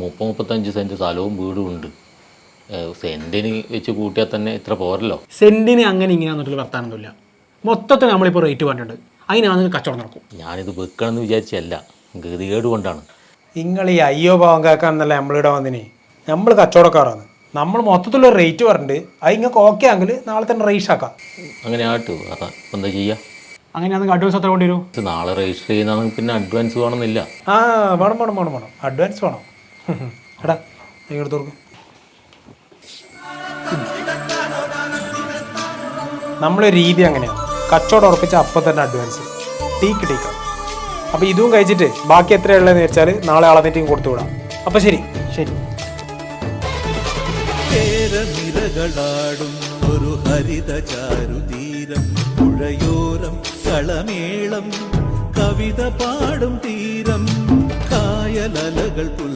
മുപ്പത് മുപ്പത്തഞ്ച് സെന്റ് സ്ഥലവും വീടും ഉണ്ട്. സെന്റിന് സെന്റിന് വെച്ച് കൂട്ടിയാൽ തന്നെ ഇത്ര പോരല്ലോ. സെന്റിന് അങ്ങനെ ഇങ്ങനെ വർത്താനൊന്നുമില്ല. മൊത്തത്തിൽ നമ്മളിപ്പോൾ റേറ്റ് പറഞ്ഞിട്ടുണ്ട്. അതിനാണ് കച്ചവടം നടക്കും. ഞാനിത് വെക്കണമെന്ന് വിചാരിച്ചല്ല. ഗതികേട് കൊണ്ടാണ്. നിങ്ങൾ ഈ അയ്യോ പാവം കേൾക്കാന്നല്ല നമ്മളിവിടെ വന്നിന്? നമ്മൾ കച്ചവടക്കാരാണ്. നമ്മൾ മൊത്തത്തിലുള്ള റേറ്റ് പറഞ്ഞിട്ട് അത് നിങ്ങൾക്ക് ഓക്കെ ആണെങ്കിൽ നാളെ തന്നെ രജിസ്റ്റർ ആക്കാം. അങ്ങനെ ആട്ടു. അതാ ഇപ്പം എന്താ ചെയ്യുക അങ്ങനെയാണെങ്കിൽ അഡ്വാൻസ് എത്ര കൊണ്ടുവരും? നാളെ രജിസ്റ്റർ ചെയ്യുന്നതാണെങ്കിൽ പിന്നെ അഡ്വാൻസ് വേണമെന്നില്ല. ആ വേണം വേണം വേണം വേണം. അഡ്വാൻസ് വേണം. എടാ നീ എടുത്ത് കൊടുക്കും നമ്മളെ രീതി അങ്ങനെയാണ് കച്ചവടം ഉറപ്പിച്ച അപ്പം തന്നെ അഡ്വാൻസ് ടീക്ക് ടീക്ക. അപ്പോൾ ഇതും കഴിച്ചിട്ട് ബാക്കി എത്രയുള്ളതെന്ന് വെച്ചാൽ നാളെ അളന്നിട്ടും കൊടുത്തു വിടാം. അപ്പോൾ ശരി ശരി. ഒരു പുഴയോരം കളമേളം കവിത പാടും തീരം കായലലകൾ പുൽ